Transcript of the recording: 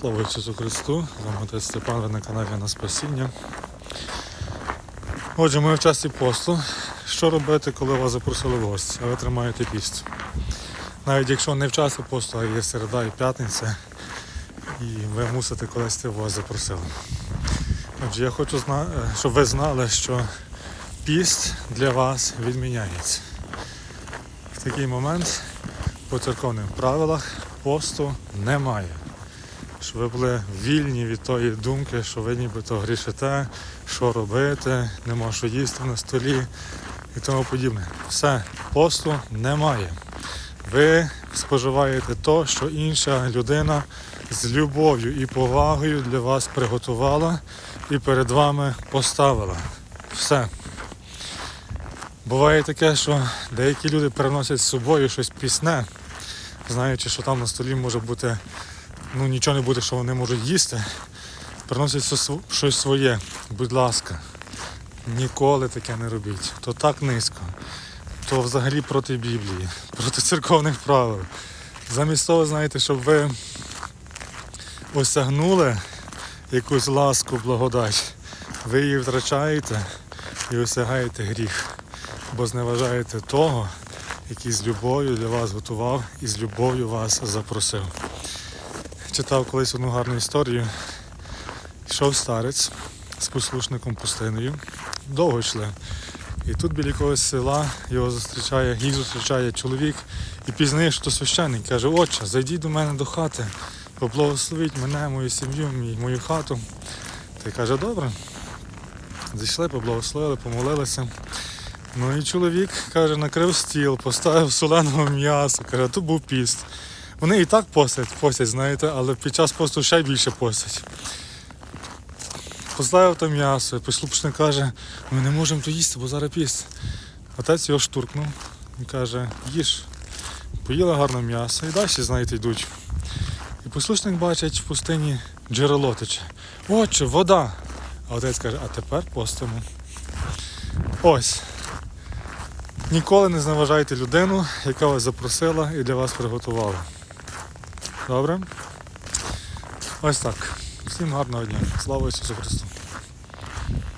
Слава Ісусу Христу! З вами отець Степан, ви на каналі на Спасіння. Отже, ми в часі посту. Що робити, коли вас запросили в гості, а ви тримаєте піст? Навіть якщо не в часі посту, а є середа і п'ятниця, і ви мусите колись вас запросили. Отже, я хочу, е, щоб ви знали, що піст для вас відміняється. В такий момент по церковним правилах посту немає щоб ви були вільні від тої думки, що ви нібито грішите, що робити, нема що їсти на столі і тому подібне. Все, посту немає. Ви споживаєте то, що інша людина з любов'ю і повагою для вас приготувала і перед вами поставила. Все. Буває таке, що деякі люди приносять з собою щось пісне, знаючи, що там на столі може бути ну нічого не буде, що вони можуть їсти. Приносять щось своє. Будь ласка, ніколи таке не робіть. То так низько. То взагалі проти Біблії, проти церковних правил. Замість того, знаєте, щоб ви осягнули якусь ласку, благодать, ви її втрачаєте і осягаєте гріх, бо зневажаєте того, який з любов'ю для вас готував і з любов'ю вас запросив читав колись одну гарну історію. Йшов старець з послушником пустиною. Довго йшли. І тут біля якогось села його зустрічає, їх зустрічає чоловік і пізнає, що священник. Каже, отче, зайдіть до мене до хати, поблагословіть мене, мою сім'ю, мою хату. Та й каже, добре. Зайшли, поблагословили, помолилися. Ну і чоловік каже, накрив стіл, поставив соленого м'яса, каже, тут був піст. Вони і так постять, постять, знаєте, але під час посту ще більше постять. Поставив там м'ясо, і послушник каже, ми не можемо то їсти, бо зараз піст. Отець його штуркнув і каже, їж. Поїли гарне м'ясо і далі, знаєте, йдуть. І послушник бачить в пустині джерело тече. Отче, вода. А отець каже, а тепер постимо. Ось. Ніколи не зневажайте людину, яка вас запросила і для вас приготувала. Добре? Ось так. Всім гарного дня. Слава Ісусу Христу!